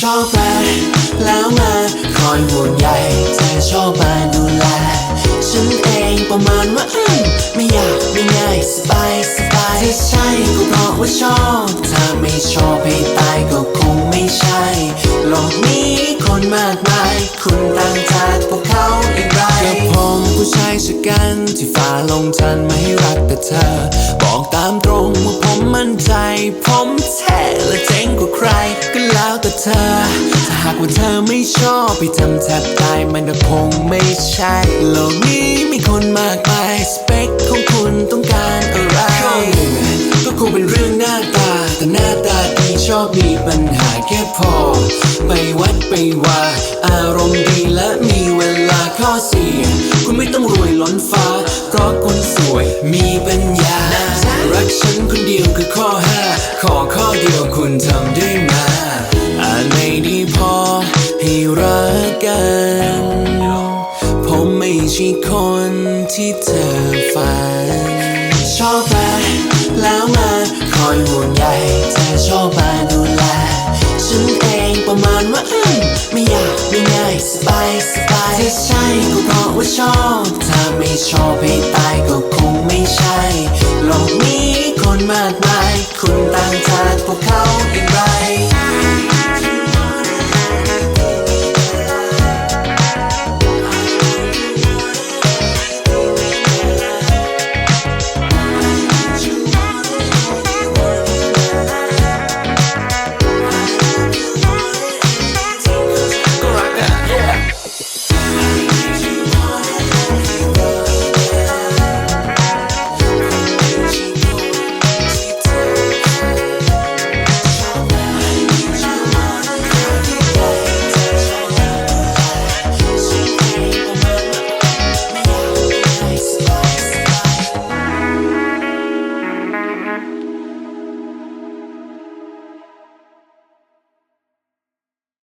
ชอบมาแล้วมาคอยห่วงใยเธอชอบมาดูแล ฉันเองประมาณว่าอืมไม่อยากไม่ง่ายสบายสบายที่ใช่ก็เพราะว่าชอบถ้าไม่ชอบให้ตายก็คงไม่ใช่โลกนี้คนมากมาย คุณต่างจากพวกเขาอย่างไรก็ผมผู้ชายชะกันที่ฝ่าลงทันไม่ให้รักแต่เธอ บอกตามตรงว่าผมมั่นใจ ผมแท้และเจ๋ ใครก็แล้วแต่เธอ ถ้าหากว่าเธอไม่ชอบไปทำแทบตายมันก็คงไม่ใช่โลกนี้มีคนมากมายสเปคของคุณต้องการอะไรข้อหนึ่งก็คงเป็นเรื่องหน้าตาแต่หน้าตาดีชอบมีปัญหาแค่พอ ไปวัดไปว่า อารมณ์ดีและมีเวลาข้อเสียคุณไม่ต้องรวยล้นฟ้า เพราะคุณสวยมีปัญญา รักฉันคนเดียวคือข้อห้าขอข้อเดียวคุณทำได้ ให้รักกัน ผมไม่ใช่คนที่เธอฝัน ชอบมาแล้วมาคอยห่วงใยเธอชอบมาดูแล ฉันเองประมาณว่าอืมไม่อยากไม่ง่ายสบายสบายที่ใช่ก็เพราะว่าชอบ ถ้าไม่ชอบให้ตายก็คงไม่ใช่โลกนี้คนมากมาย คุณต่างจากพวกเขา